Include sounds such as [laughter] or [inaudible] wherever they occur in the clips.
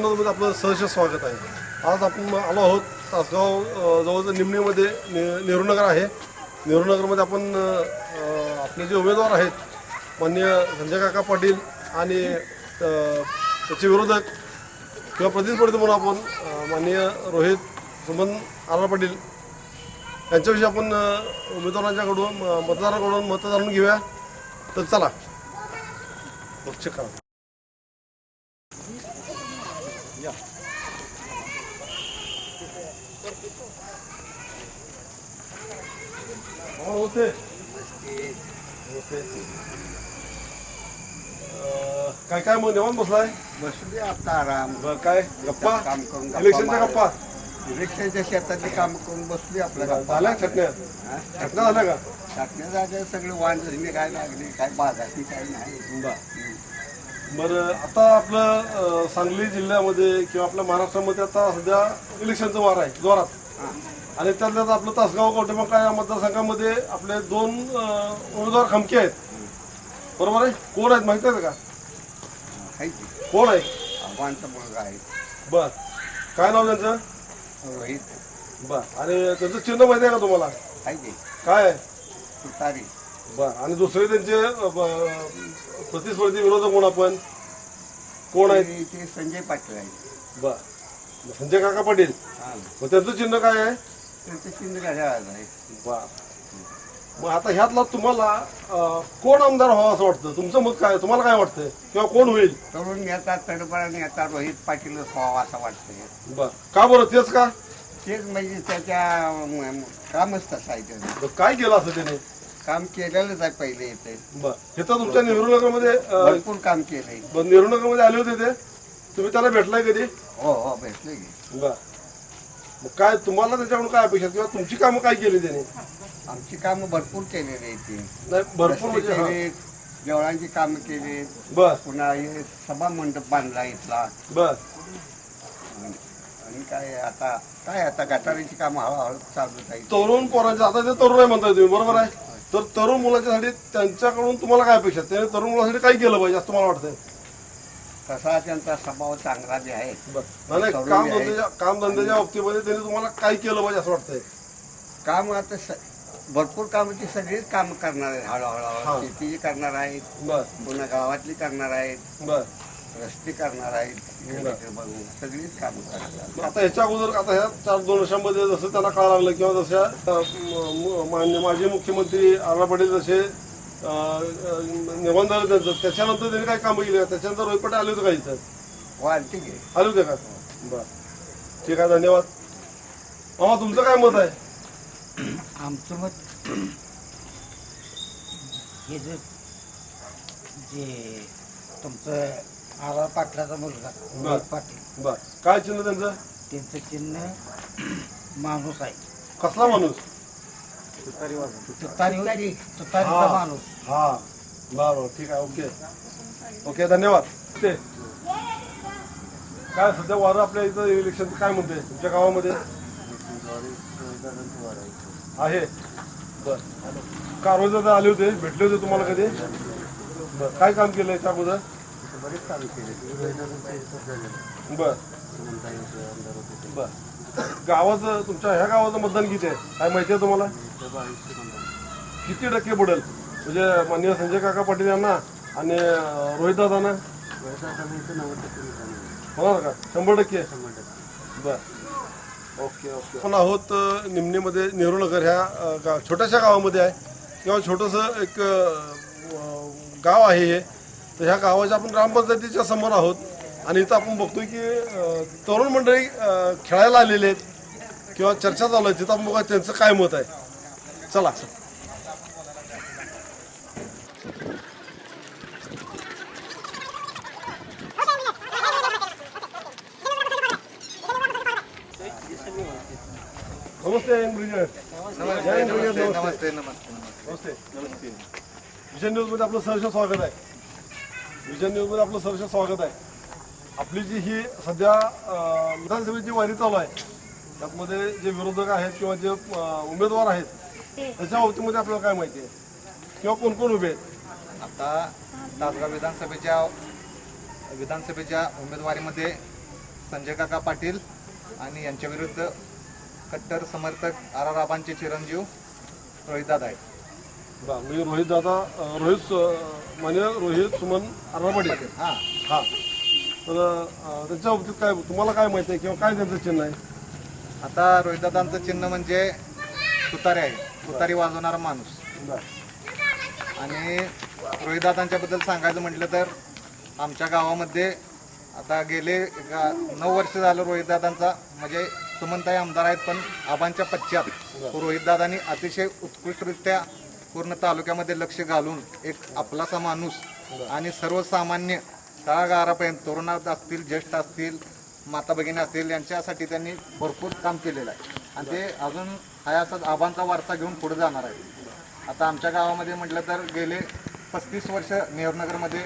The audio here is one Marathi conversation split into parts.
चॅनलमध्ये आपलं सहर्ष स्वागत आहे. आज आपण आलो आहोत तासगाव जवळजवळ निमणीमध्ये ने नेहरूनगर आहे. नेहरूनगरमध्ये आपण आपले जे उमेदवार आहेत माननीय संजय काका पाटील आणि त्याचे विरोधक किंवा प्रतिस्पर्धी म्हणून आपण माननीय रोहित सुमन आर पाटील यांच्याविषयी आपण उमेदवारांच्याकडून मतदाराकडून मतं जाणून घेऊया. तर चला लक्ष करा. नमस्ते नमस्ते काय काय मग निवांत बसलाय बसले आता आराम बरं, काय गप्पा काम करून गप्पा इलेक्शनच्या. गप्पा इलेक्शनच्या शेतातली काम करून बसली आपल्या गप्पा झाल्या छटण्या हा? छटण्या झाल्या का टाकण्या जागे सगळे वाण धरणे काय लागले काय बाजारची काय नाही बरं आता आपलं अं, सांगली जिल्ह्यामध्ये किंवा आपल्या महाराष्ट्रामध्ये आता सध्या इलेक्शनचं वार आहे जोरात. हा. आणि त्यातल्यात आपलं तासगाव कवटेमंका या मतदारसंघामध्ये आपले दोन उमेदवार खमके आहेत. बरोबर आहे? कोण आहेत? माहिती आहे का? आहे कोण आहे? आहे. बर. काय नाव त्यांचं? रोहित. बर. आणि त्यांचं चिन्ह माहिती आहे का तुम्हाला? आहे काय आहे? बर. आणि दुसरे त्यांचे प्रतिस्पर्धी विरोधक कोण आपण? कोण ते ते संजय पाटील आहे बर. संजय काका पाटील. हा. मग त्यांचं चिन्ह काय आहे? आहे बर मग आता ह्यातला तुम्हाला अ, कोण आमदार व्हावं असं वाटतं? तुमचं मत काय? तुम्हाला काय वाटतंय किंवा कोण होईल? तरुण नेता तडबडा नेता रोहित पाटीलच व्हावा असं वाटतंय बर. का बरं? तेच का? तेच म्हणजे त्याच्या म- कामच तसं आहे त्याचं. बरं, काय केलं असं त्याने? काम केलेलंच आहे पहिले इथे. बर. हे तर तुमच्या नेहरूनगरमध्ये अ, भरपूर काम केलंय. ब- नेहरूनगरमध्ये आले होते ते? तुम्ही त्याला भेटलाय कधी? हो हो भेटले की. बर. मग काय तुम्हाला त्याच्याकडून काय अपेक्षा किंवा तुमची कामं काय केली त्याने? आमची कामं भरपूर केलेली आहेत ती. नाही भरपूर रस्ते म्हणजे हा. जेवणाची कामं केली बर. पुन्हा हे सभा मंडप बांधला इथला. बर. आणि काय आता काय आता गटारीची कामं हळूहळू चालू आहे तरुण पोरांच्या आता ते तरुण आहे म्हणताय तुम्ही बरोबर आहे? तर तरुण मुलांच्यासाठी त्यांच्याकडून तुम्हाला काय अपेक्षा त्याने तरुण मुलांसाठी काय केलं पाहिजे असं तुम्हाला वाटतंय? तसा त्यांचा स्वभाव चांगला बी आहे नाही, तरुण काम. धंद्याच्या काम धंद्याच्या बाबतीमध्ये त्यांनी तुम्हाला काय केलं पाहिजे असं वाटतंय? काम आता स- भरपूर कामाची सगळीच कामं करणार आहेत. हा. हळूहळू शेतीची करणार आहेत. बर. पुन्हा गावातली करणार आहेत. बर. रस्ते करणार आहेत. इकडे तिकडे बघून सगळीच कामं करणार मग आता ह्याच्या अगोदर आता ह्या चार दोन वर्षांमध्ये जसं त्यांना कळायला लागलं किंवा जशा अ, म- म- मान्य माजी मुख्यमंत्री आरा पाटील जसे निर्माण झालं त्यांचं त्याच्यानंतर त्यांनी काय कामं केली त्याच्यानंतर रोहित पटेल आले होते का इथं? वाढते की. आले होते का? बर. ठीक आहे धन्यवाद. मामा तुमचं काय मत आहे? आमचं मत हे जे जे तुमचं आर आर पाटलाचा मुलगा रोहित पाटील. बर. काय चिन्ह त्यांचं? त्यांचं चिन्ह माणूस आहे. कसला माणूस? तुतारी हा. तुतारीचा माणूस हा. बर ठीक आहे ओके. ओके धन्यवाद. ते. काय सध्या वारं आपल्या इथं इलेक्शन काय म्हणते? तुमच्या गावामध्ये? आहे. बर. कारवाई दादा आले होते भेटले होते तुम्हाला कधी? बर काय काम केलं याच्या अगोदर? बरेच काम केले बर बर. गावाचं तुमच्या ह्या गावाचं मतदान किती आहे? काय माहिती आहे तुम्हाला? किती टक्के बुडेल? म्हणजे माननीय संजय काका पाटील यांना आणि रोहितदादांना होणार का? शंभर टक्के? बर. Okay okay. आपण आहोत निमणीमध्ये नेहरूनगर ह्या गा छोट्याशा गावामध्ये आहे. किंवा छोटंसं एक गाव आहे हे. तर ह्या गावाच्या आपण ग्रामपंचायतीच्या समोर आहोत. आणि इथं आपण बघतोय की तरुण मंडळी खेळायला आलेले आहेत किंवा चर्चा चालू आहे. तिथं आपण बघा त्यांचं काय मत आहे. चला. नमस्ते. नमस्ते नमस्ते नमस्ते. विजन न्यूजमध्ये आपलं सहर्ष स्वागत आहे. विजन न्यूजमध्ये आपलं सहर्ष स्वागत आहे. आपली जी ही सध्या विधानसभेची वारी चालू आहे त्यामध्ये जे विरोधक आहेत किंवा जे उमेदवार आहेत त्याच्या बाबतीमध्ये आपल्याला काय माहिती आहे? किंवा कोण कोण उभे आहेत? आता तासगाव विधानसभेच्या विधानसभेच्या उमेदवारीमध्ये संजय काका पाटील आणि यांच्या विरुद्ध कट्टर समर्थक आर आर आबांचे चिरंजीव रोहितदादा आहेत. बरं म्हणजे रोहित दादा अं, रोहित म्हणजे रोहित सुमन आरापाडी हां. हा. तर अं, त्याच्या बाबतीत काय तुम्हाला काय माहिती आहे किंवा काय त्यांचं चिन्ह आहे? आता रोहितदादांचं चिन्ह म्हणजे तुतारी आहे. तुतारी वाजवणारा माणूस. बरं. आणि रोहितदादांच्याबद्दल सांगायचं म्हटलं तर आमच्या गावामध्ये आता गेले गा- नऊ वर्ष झालं रोहितदादांचा. म्हणजे सुमनताई आमदार आहेत पण आबांच्या पश्चात रोहितदादांनी अतिशय उत्कृष्टरित्या पूर्ण तालुक्यामध्ये लक्ष घालून एक आपलासा माणूस आणि सर्वसामान्य तळागारापर्यंत तरुणात असतील ज्येष्ठ असतील माता भगिनी असतील यांच्यासाठी त्यांनी भरपूर काम केलेलं आहे. आणि ते अजून हा असाच आबांचा वारसा घेऊन पुढे जाणार आहे आता आमच्या गावामध्ये म्हटलं तर गेले पस्तीस वर्ष नेहरूनगरमध्ये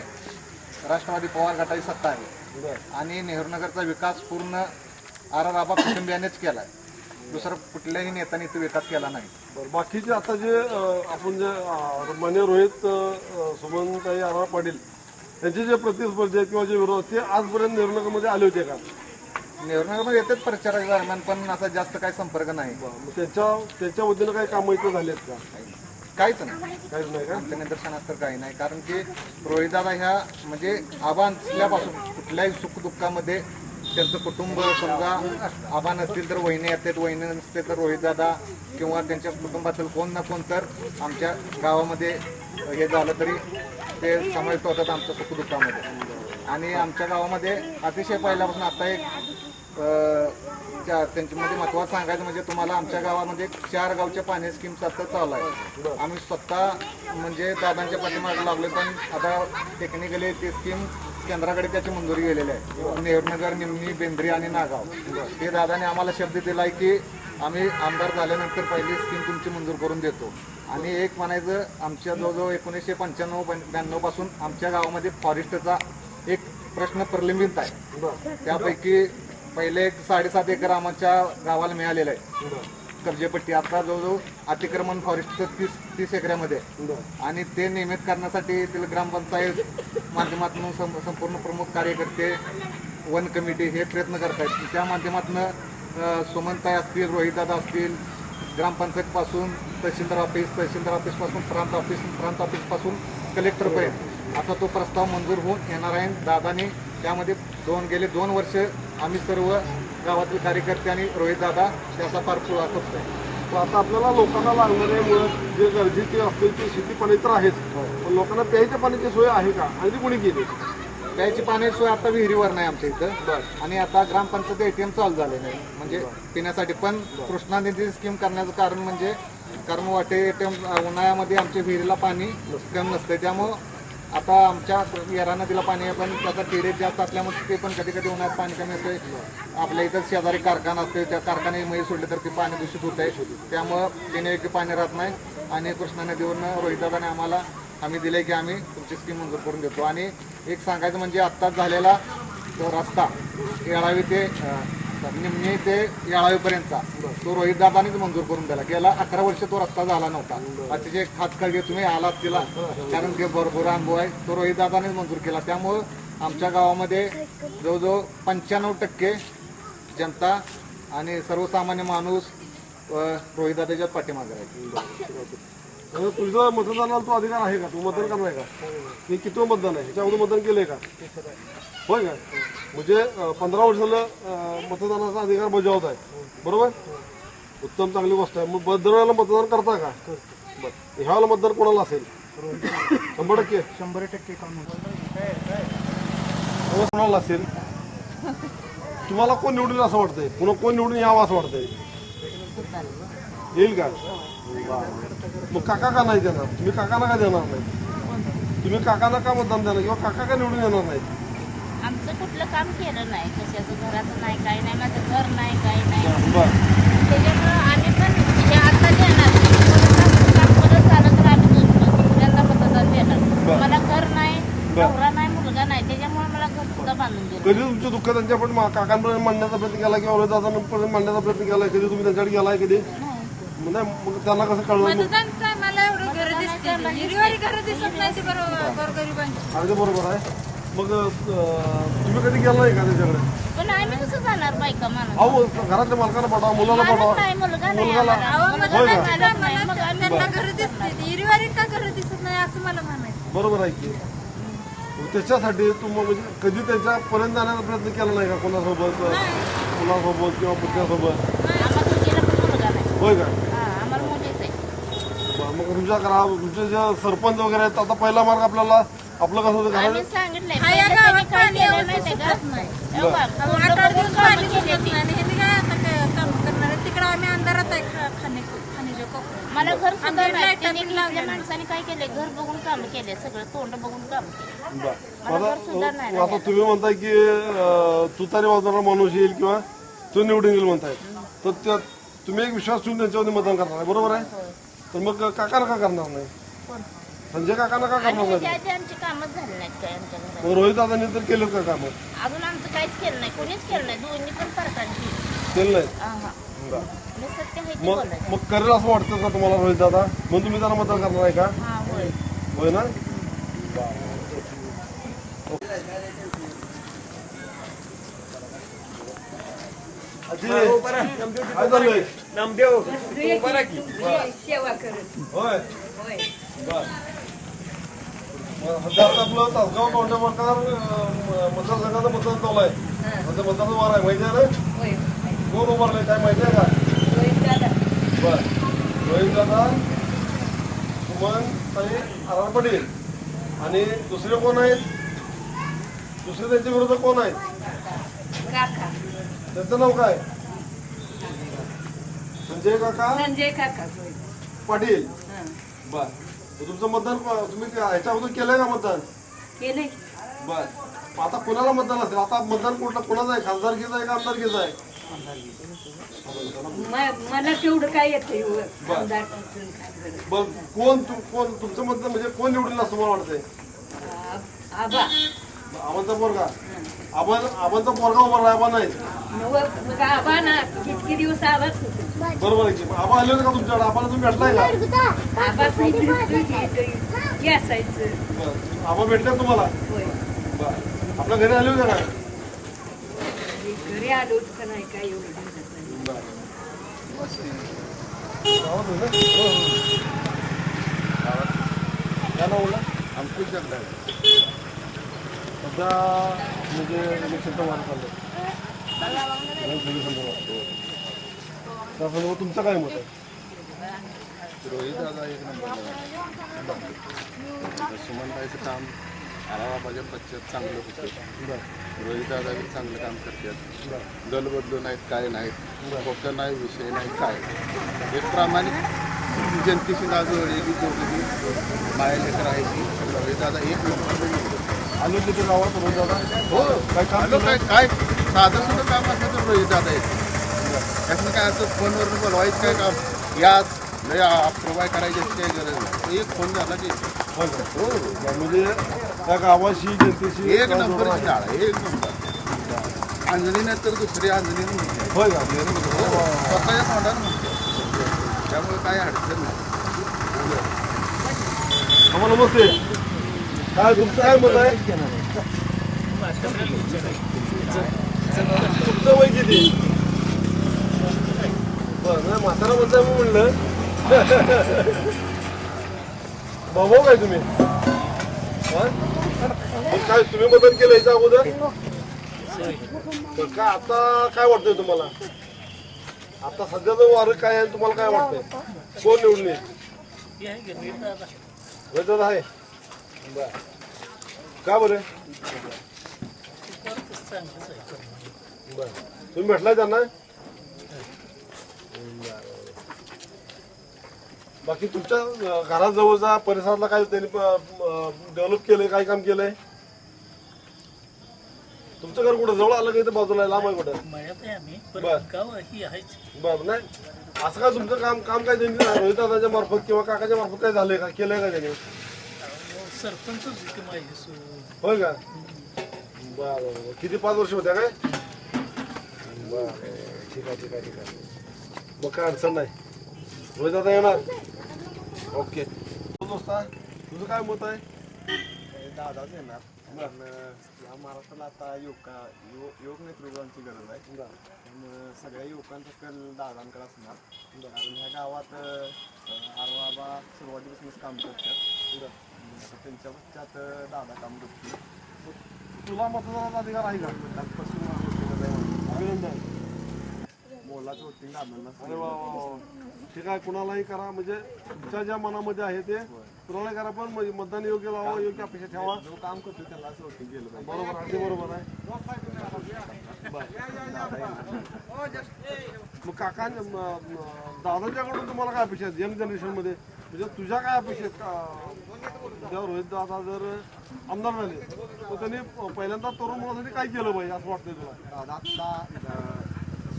राष्ट्रवादी पवार गटाची सत्ता आहे. आणि नेहरूनगरचा विकास पूर्ण आर आर आबा कुटुंबियानेच केला आहे. दुसरं कुठल्याही नेत्याने इथे विकास केला नाही. बरं बाकीचे आता जे आपण जे अं, मान्य रोहित सुमनताई आरा पाटील त्यांचे जे प्रतिस्पर्धी आहेत किंवा जे विरोध ते आजपर्यंत निर्णयामध्ये आले होते का? नेहरूनगरमध्ये येतेच प्रचाराच्या दरम्यान पण असा जास्त काही संपर्क नाही. मग त्याच्या त्याच्या वतीनं काही कामं इथं झाली आहेत का? काहीच नाही. काहीच नाही का? आमच्या निदर्शनात तर काही नाही कारण की रोहिदादा ह्या म्हणजे आबा असल्यापासून कुठल्याही सुखदुःखामध्ये त्यांचं कुटुंब समजा आबा नसतील तर वहिनी येतात वहिनी नसते तर रोहितदादा किंवा त्यांच्या कुटुंबातील कोण ना कोण तर आमच्या गावामध्ये हे झालं तरी ते समाविष्ट होतात आमच्या सुखदुःखामध्ये आणि आमच्या गावामध्ये अतिशय पहिल्यापासून आता एक त्या- त्यांच्यामध्ये म्हणजे महत्वाचं सांगायचं म्हणजे तुम्हाला आमच्या गावामध्ये चार गावच्या पाणी स्कीम आता चालू आहे. आम्ही स्वतः म्हणजे दादांच्या पाठीमागे लागलो पण आता टेक्निकली ती स्कीम केंद्राकडे त्याची मंजुरी गेलेली आहे. नेहरूनगर निमणी बेंद्री आणि नागाव. हे दादाने आम्हाला शब्द दिला आहे की आम्ही आमदार झाल्यानंतर पहिली स्कीम तुमची मंजूर करून देतो. आणि एक म्हणायचं आमच्या जवळजवळ एकोणीसशे पंच्याण्णव ब्याण्णवपासून आमच्या गावामध्ये फॉरेस्टचा एक प्रश्न प्रलंबित आहे. त्यापैकी पहिले एक साडेसात एकर आमच्या गावाला मिळालेलं आहे. कर्जेपट्टी आता जवळजवळ अतिक्रमण फॉरेस्टचं तीस तीस एकऱ्यामध्ये आणि ते नियमित करण्यासाठी येथील ग्रामपंचायत माध्यमातून संपूर्ण प्रमुख कार्यकर्ते वन कमिटी हे प्रयत्न करत आहेत त्या माध्यमातून सुमनताई असतील रोहितदादा असतील ग्रामपंचायतपासून तहसीलदार ऑफिस तहसीलदार ऑफिसपासून प्रांत ऑफिस प्रांत ऑफिसपासून कलेक्टरपर्यंत असा तो प्रस्ताव मंजूर होऊन येणार आहे. दादानी त्यामध्ये दोन गेले दोन वर्ष आम्ही सर्व गावातील कार्यकर्ते आणि रोहितदादा त्याचा फार पुढा करतोय. आता आपल्याला लोकांना लागणारे मुळात जे गरजेचे असतील ते शेती पाणी तर आहेच. पण लोकांना प्यायच्या पाण्याची सोय आहे का? आणि ती कोणी केली? प्यायची पाण्याची सोय आता विहिरीवर नाही आमच्या इथं. आणि आता ग्रामपंचायत एटीएम चालू झाले नाही. म्हणजे पिण्यासाठी पण कृष्णा निधी स्कीम करण्याचं कारण म्हणजे कारण वाटे एटीएम उन्हाळ्यामध्ये आमच्या विहिरीला पाणी कम नसतं त्यामुळं आता आमच्या येरा नदीला पाणी आहे पण त्याचा टिरेट जास्त असल्यामुळे ते पण कधी कधी उन्हाळ्यात पाणी कमी असते आपल्या इथं शेजारी कारखाना असते त्या कारखान्यामध्ये सोडले तर ते पाणी दूषित होत आहे. त्यामुळं पिण्यायोग्य पाणी राहत नाही. आणि कृष्णा नदीवरनं रोहितदादाने आम्हाला आम्ही दिले की आम्ही तुमची स्कीम मंजूर करून देतो. आणि एक सांगायचं म्हणजे आत्ताच झालेला तो रस्ता येळावी ते अं, निमणी ते येळावीपर्यंतचा तो रोहितदादानेच मंजूर करून दिला. गेला अकरा वर्ष तो रस्ता झाला नव्हता. अतिशय खास काळजी तुम्ही आलात तिला कारण ते भरपूर अनुभव आहे. तो रोहितदादानेच मंजूर केला. त्यामुळं आमच्या गावामध्ये जवळजवळ पंच्याण्णव टक्के जनता आणि सर्वसामान्य माणूस अं, रोहितदादाच्याच पाठीमागे आहे तुझं मतदानाला तो अधिकार आहे का? तू मतदान करणार आहे का? हे किती मतदान आहे? ह्याच्या अगोदर मतदान केलंय का? होय का? म्हणजे पंधरा वर्ष झालं मतदानाचा अधिकार बजावत आहे. बरोबर? उत्तम चांगली गोष्ट आहे. मग दरवेळेला मतदान करता का? बरं. ह्या मतदान कोणाला असेल? शंभर टक्के. शंभर टक्के कोणाला असेल? तुम्हाला कोण निवडून असं वाटतंय? पुन्हा कोण निवडून यावं असं वाटतंय? येईल का? मग काका का नाही देणार? तुम्ही काकांना का देणार नाही? तुम्ही काकांना का मतदान देणार? किंवा काका का निवडून येणार नाही आमचं कुठलं काम केलं नाही. कशाचं घराचं नाही काही नाही. माझं घर नाही काही नाही. बरं. त्याच्यामुळं आम्ही पण हे आता देणार परत तर आम्ही दुसरं दुसऱ्यांदा मतदान देणार मला घर नाही नवरा नाही मुलगा नाही. त्याच्यामुळे मला घर सुद्धा बांधून दिलं कधी तुमचं दुःख त्यांच्या पण काकांपर्यंत मांडण्याचा प्रयत्न केला किंवा दादांपर्यंत मांडण्याचा प्रयत्न केला? कधी तुम्ही त्यांच्याकडे गेलाय कधी? त्यांना कसं कळलं मग मतदान काय मला एवढं घर दिसते हिरवारी घर दिसत नाही ते बरोबर गोरगरिबांची. अगदी बरोबर आहे. मग अं, तुम्ही कधी गेला नाही का त्याच्याकडे? पण आम्ही कसं जाणार बायका माणूस? अहो घरातल्या मालकाला पाठवा मुलाला माणूस पाठवा. नाही मुलगा नाही मुलगाला आम्हाला. मुलगा होय नाही, का? मालक नाही. मग आम्ही त्यांना घर दिसते. हिरवारी का घर दिसत नाही असं मला म्हणायचं. बरोबर आहे की. मग त्याच्यासाठी तुम्ही म्हणजे कधी त्याच्यापर्यंत जाण्याचा प्रयत्न केला नाही का कोणासोबत? मुलासोबत किंवा पुतण्यासोबत? आम्हाला मुलीला पण मुलगा नाही. होय का हा, आम्हाला मुलीच आहे बरं, मग तुमच्या घरा तुमचे जे सरपंच वगैरे आहेत आता पहिला मार्ग आपल्याला आपलं कसं होतं? आम्ही घरात सांगितलंय हा, या पहिलं गावात त्यांनी काय पाणी केलं व्यवस्थित माहितीये का? सुटत नाही. हे बघ, तोंड आठ आठ बघून दिवस कामं पाणी केली सुटत ती. नाही. आणि ह्यांनी काय आता काय काम करणार आहे? तिकडं आम्ही अंधारात आहे खा- खाणे खाण्याच्या कोपऱ्यात. मला घर सुद्धा आमच्या नाही. लाईटा त्यांनी बिल इथल्या लावल्या माणसाने काय केले घर बघून काम केले सगळं तोंड बघून काम केले बरं. मला घर सुद्धा नाही आता आता तुम्ही म्हणताय की अं, तुतारी वाजवणारा माणूस येईल किंवा तो निवडून येईल म्हणताय. तर त्या तुम्ही एक विश्वास ठेवून त्यांच्यावरती मतदान करणार आहे. बरोबर आहे? तर मग काकाला का करणार नाही? संजय काकांना का करणार आणि नाही? आमची कामच झाली नाहीत काय आमच्या घरात? मग रोहित दादांनी तर केलं का कामं? अजून आमचं काहीच केलं नाही. कोणीच केलं नाही. दोन्ही पण सरकारची. केलं नाही? आहा. बरं. मी सत्य आहे ते मग बोलायचं. मग करेल असं वाटतं का तुम्हाला रोहित दादा मग तुम्ही त्याला मतदान करणार आहे का? हा होय. होय ना? आजी, काय चाललंय? होय. बरं. मग सध्या आता आपलं तासगाव कौंडमकार मतदारसंघाचं मतदान चालू आहे. म्हणजे मतदानाचा वार आहे. माहिती आहे ना? कोण उभारलंय काय माहिती आहे का? बर. रोहित दादा सुमन ताई आरार पटेल. आणि दुसरे कोण आहेत? दुसरे त्यांच्या विरोधात कोण आहेत? त्यांचं नाव काय? संजय काका? संजय काका पाटील? बर. तुमचं मतदान तुम्ही ह्याच्या अगोदर केलंय का मतदान? केलंय. बर. मग आता कोणाला मतदान असेल? आता मतदान कुठलं कोणाचं आहे? खासदारकीचं आहे का आमदारकीचं आहे? मला तेवढं काय येतं बर. बर. कोण तु- कोण तुमचं मतदान म्हणजे कोण निवडून असं मला वाटतंय? आबा आबांचा पोरगा. आबा आबांचा पोरगा उभारला आबा नाही आबा ना कितके दिवस आबाच होते. बरोबर आहे की? आबा आले होते का तुमच्याकडे? आबाला तुम्ही भेटलाय का? आबा असायचं. बरं. आबा भेटले तुम्हाला? होय. बरं. आपल्या घरी आले होते का? घरी आलो होतो का नाही काय एवढं? हो, हो. काय नाव बोलला? सध्या म्हणजे इलेक्शनचा वार चाललं तुमचं काय मत आहे? रोहित दादा एक नंबर सुमनबाईचं काम आराबाबाच्या पश्चात चांगलं होतं. रोहित दादा बी चांगलं काम करतात. दल बदलू नाहीत काय नाहीत खोटं नाही विषय नाही काय? एक प्रामाणिक जनतेशी नाजवळलेली दोघी माया लेकर आहे ती. रोहित दादा एक नंबर आलो तिथे गावात रोज दादा हो काय काम आलो काय काय साधं सुद्धा काम असलं तर रोहित दादा येत त्यातनं काय असं फोनवरून बोलवायचं काय काम? याच लय अप्रोवाय करायची अशी काही गरज नाही. एक फोन झाला की? हो म्हणजे त्या गावाशी जनतेशी एक नंबर शाळा एक नंबर. अंजली नाही तर दुसरी अंजली म्हणते. होय का स्वतःच्या तोंडानं म्हणते. त्यामुळे काही अडचण नाही. आम्हाला नमस्ते. काय तुमचं काय मत आहे? तुमचं वय किती? बरं म्हातारा म्हणताय मी म्हणलं. भाऊ काय तुम्ही? काय तुम्ही मदत केलं याच्या अगोदर? का काय आता काय वाटतंय तुम्हाला? आता सध्याचं वारं काय आहे तुम्हाला काय वाटतंय? कोण निवडून आहे. का बरं? बर. तुम्ही भेटलाय त्यांना? बाकी तुमच्या घराजवळचा परिसरातला काय त्यांनी डेव्हलप केलंय काय काम केलंय? तुमचं घर कुठं? जवळ आलं का इथं बाजूला? लांब आहे कुठं? बरं नाही. असं काय तुमचं काम काम काय त्यांनी रोहित दादाच्या मार्फत किंवा काकाच्या मार्फत काय झालंय का? केलंय का त्यांनी? अहो, सरपंचच होते माझे सो- होय का? बरं. किती पाच वर्ष होत्या काय? बरं ठीक आहे ठीक आहे ठीक आहे. मग काय अडचण नाही. रोहित दादा येणार? ओके. दोस्ता तुझं काय मत आहे? दादाच येणार. पण या महाराष्ट्राला आता युवका युव- युवक नेतृत्वांची गरज आहे. त्यामुळं सगळ्या युवकांचा कल दादांकडे असणार. कारण ह्या गावात आरबाबा सुरुवातीपासूनच काम करतात. आता त्यांच्या दादा काम करतील तुला मतदानाचा अधिकार आहे का? आहे अभिनंदन. मोलाचं वोटिंग दादांना अरे वा वा वा. ठीक आहे कुणालाही करा म्हणजे तुमच्या ज्या मनामध्ये आहे ते कुणालाही करा पण म्हणजे मतदान योग्य लावा योग्य अपेक्षा ठेवा. जो काम करतो केलं पाहिजे. बरोबर अगदी बरोबर आहे. मग काका दादांच्याकडून तुम्हाला काय अपेक्षा आहेत? यंग जनरेशनमध्ये. म्हणजे तुझ्या काय अपेक्षा आहेत? का ज्या रोहित दादा जर आमदार झाले तर त्यांनी पहिल्यांदा तरुण मुलासाठी काय केलं पाहिजे असं वाटतंय तुला? दादा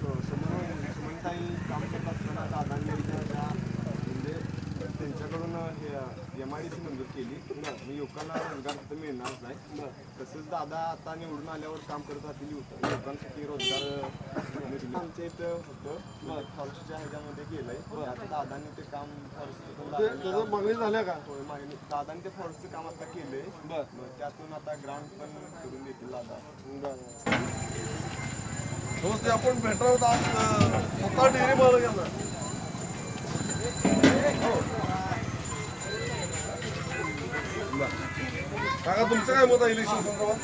सुमनताई काम करत असताना दादांनी त्या म्हणजे त्यांच्याकडून हे एम आय डी सी मंजूर केली. आणि युवकांना रोजगार तिथं मिळणारच नाही. तसंच दादा आता निवडून आल्यावर काम करत राहतील युवक- युवकांसाठी रोजगार मिळतील. आमच्या इथं होतं. फॉरेस्टच्या ह्याच्यामध्ये गेलंय आता दादांनी ते काम फॉरेस्ट त्याचं मागणी झाल्या का? दादांनी ते फॉरेस्टचं काम आता केलंय. बरं. मग त्यातून आता ग्राउंड पण करून देतील दादा. नमस्ते आपण भेटणार आज स्वतः डेअरी मालक यांना काका तुमचं काय मत आहे इलेक्शन संदर्भात?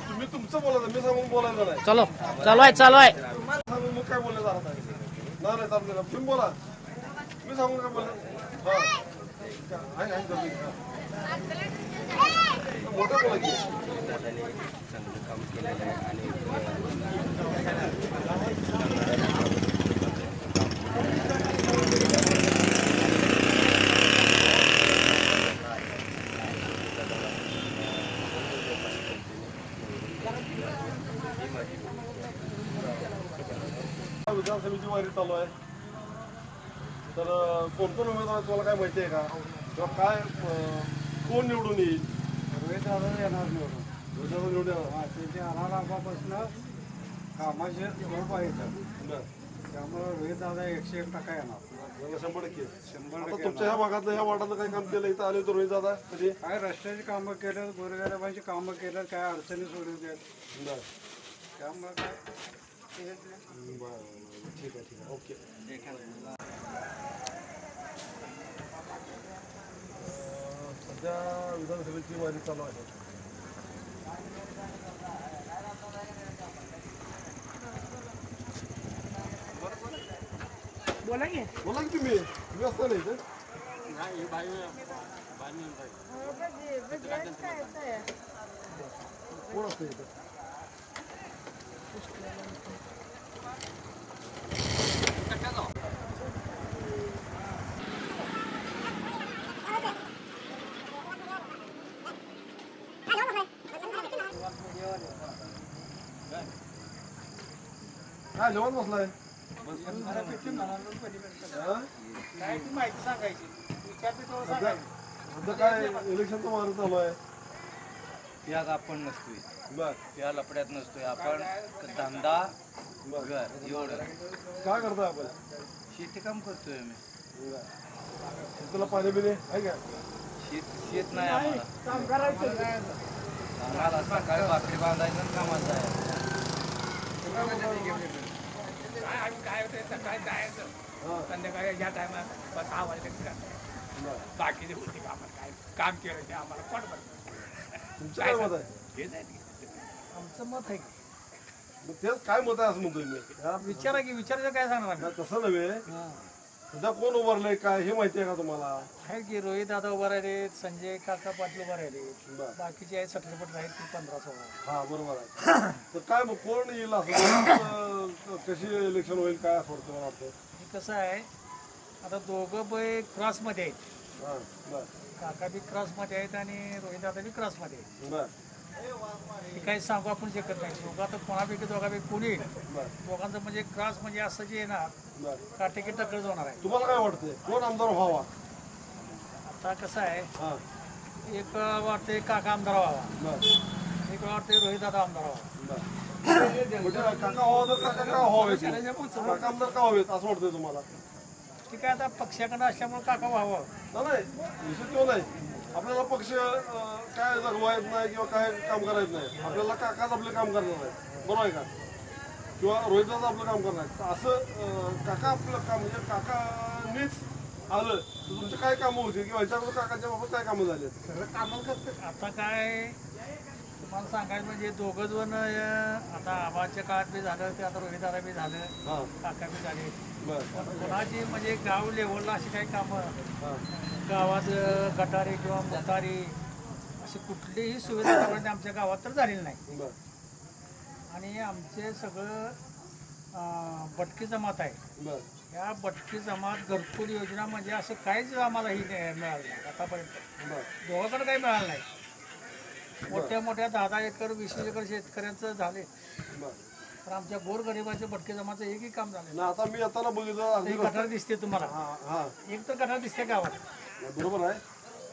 तुम्ही तुमचं बोलायचं मी सांगून बोलायचं नाही. चलो चालू आहे चालू आहे. सांगून मग काय बोलायचं आता? नाही नाही चालतं ना. तुम्ही बोला. मी सांगून काय बोला हा. आहे. मोठं बोला विधानसभेची वारी चालू आहे. तर कोण कोण उमेदवार तुम्हाला काय माहिती आहे का? किंवा काय कोण निवडून येईल? रोहित दादा येणार निवडून. रोहित दादा निवडून येणार. हा, त्यांचे अनालापासून कामाचे स्वरूप आहे इथं. बरं. त्यामुळे रोहित दादा एकशे एक टक्का येणार. शंभर टक्के. शंभर टक्के तुमच्या ह्या भागातलं ह्या वार्डातलं काही काम केलं? इथं आले तर रोहित दादा कधी? काय रस्त्याची कामं केलं गोरगरिबांची कामं केलं काय अडचणी सोडवल्या बरं. त्यामुळे काय बरं. ठीक आहे ठीक आहे ओके सध्या विधानसभेची वारी चालू आहे बोला की. बोला की तुम्ही. तुम्ही असता नाही इथे? कोण असतं इथं काय जेवण बसलाय? माहिती सांगायची सध्या काय इलेक्शनचं मार्ग चालू आहे? त्यात आपण नसतोय. बर. त्या लपड्यात नसतोय. आपण धंदा घर एवढं. काय करताय आपण? शेती काम करतोय आम्ही. बर तुला पाणी बिणी आहे का? शेत शेत नाही आम्हाला. आम्हाला सकाळी भाकरी बांधायचं आणि कामाचं आहे हा. संध्याकाळी या टायमात सहा वाजता बाकीचे होते काम काय? काम केलं ते आम्हाला कोण बरं? तुमचं काय मत आहे? हेच आहे की. आमचं मत आहे की. मग तेच काय मत आहे असं म्हणतोय मी? विचारा की विचारायचं काय सांगणार आम्ही? तसं नव्हे. सध्या कोण उभारलंय? काय? हे माहिती आहे का तुम्हाला? आहे की? रोहित दादा उभा राहिले संजय काका पाटील उभा राहिले. बर. बाकीचे आहेत सटरपट राहील ती पंधरा सोळा. हा बरोबर आहे. [coughs] तर काय मग कोण येईल असं? अं, कशी इलेक्शन होईल काय असं वाटतं मला वाटतं? हे कसं आहे आता दोघं बै क्रॉसमध्ये आहेत. हा बर. काका बी क्रॉसमध्ये आहेत आणि रोहित दादा बी क्रॉसमध्ये आहेत. बर. हे काही सांगू आपण शकत नाही. दोघं आता कोणापैकी दोघापैकी कोणी येईल? दोघांचं म्हणजे क्रॉस म्हणजे असं जे येणार बर. काटेकी टक्करच होणार आहे? तुम्हाला काय वाटतंय? कोण आमदार व्हावा? आता कसं आहे एक वाटते काका आमदार व्हावा. एक वाटते रोहित दादा आमदार व्हावा. म्हणजे काका व्हावा तर काका का व्हावेत? काका आमदार का व्हावेत असं वाटतंय तुम्हाला? ती काय आता पक्षाकडे असल्यामुळे काका व्हावं. तो नाही. आपल्याला पक्ष काय जगवा येत नाही किंवा काय काम करायचं नाही. आपल्याला काकाच आपले काम करणार आहे बरोबर आहे का? किंवा रोहितदाच आपलं काम करणार आहे असं काका आपलं काम म्हणजे काकानीच आलं तर तुमचे काय कामं होती किंवा ह्याच्याकडून काकाच्या बाबत काय कामं झाली आता काय तुम्हाला सांगायचं म्हणजे दोघं जण आता आबाच्या काळात बी झालं ते आता रोहिदादा बी झालं काका बी झाले. कोणाची म्हणजे गाव लेवलला अशी काही कामं? गावात गटारी किंवा मोटारी अशी कुठलीही सुविधा आमच्या गावात तर झालेली नाही. बरं आणि आमचे सगळं बटकी जमात आहे. बरं या बटकी जमात घरकुल योजना म्हणजे असं काहीच आम्हाला ही मिळालं नाही आतापर्यंत. बरं दोघांकडे काही मिळालं नाही. मोठ्या मोठ्या दहा दहा एकर वीस एकर शेतकऱ्यांचं झाले. बरं पण आमच्या गोरगरिबाच्या बटके जमाचं एकही काम झालं ना आता मी आता बघितलं अगदी गटार दिसते तुम्हाला. हां हां. एक तर गटार दिसते गावात. नाही, बरोबर आहे.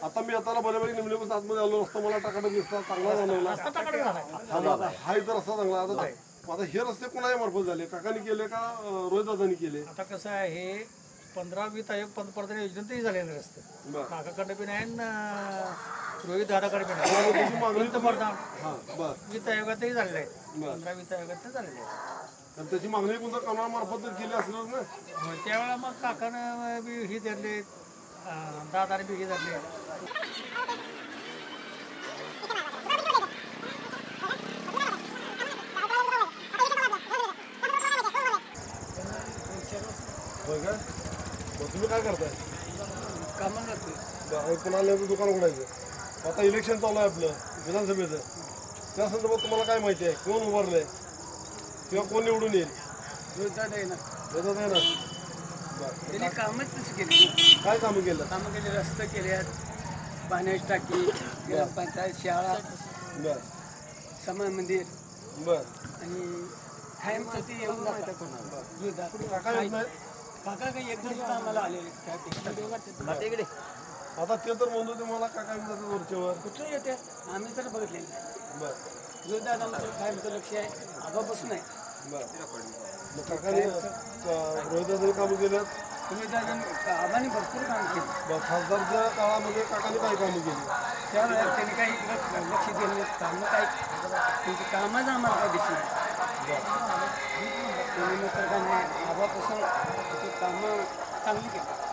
आता मी आता बऱ्यापैकी निमलेपासून आतमध्ये आलो रस्ता मला टाकाटा दिसता चांगला जाणवला रस्ता टाकडे झाला हा ना, हा. इथं रस्ता चांगला आता आता हे रस्ते कोणाच्या मार्फत झाले? काकांनी केले का रोहित दादानी केले? आता कसं आहे हे पंधरा वीस आयोग पंतप्रधान योजनेतही झालेले रस्ते बरं. काकाकडे बी नाही आणि रोहित दादाकडे बी नाही. त्यामुळे त्याची मागणी पंतप्रधान हा वित्त आयोगातही झालेले आहेत बरं. पंधरा वित्त आयोगात झालेले आहेत आणि त्याची मागणी कोणत्या कामामार्फत केली असणार ना? होय, त्यावेळेला मग काकानं बी ही धरले दादाने बी ही धरले होय का मग तुम्ही काय करताय कामं नसते बरं, आणि पुन्हा दुकान उघडायचं. आता इलेक्शन चालू आहे आपलं विधानसभेचं. त्या संदर्भात तुम्हाला काय माहिती आहे? कोण उभारलंय? किंवा कोण निवडून येईल? आहे ना. आहे ना? बरं त्यांनी कामच तशी केली. काय कामं केलं? कामं केली रस्ते केल्यात पाण्याची टाकी ग्रामपंचायत शाळा बर. समान मंदिर. बर. आणि कायमचं ते येऊन जातं कोणाला. दुधात. काका येत नाही? काका काही एक दिवस आम्हाला आलेले काय ते. आता ते तर म्हणतो ते मला काका जातात वरच्यावर. कुठलं येते? आम्ही तर बघितले नाही. बर. कायमचं लक्ष आहे? आबापासून आहे. बर. मग काकाने रोहिदाने कामं केल्यात तुम्ही आबाने भरपूर काम केलं. ब- खासदारच्या काळामध्ये काकाने काय कामं केली? त्यावेळेला त्यांनी काही इकडं लक्ष दिलं नाही. कामं काय? त्यांची कामच आम्हाला काय दिसली त्यांनी काय नाही आबापासून त्याची कामं चांगली केली.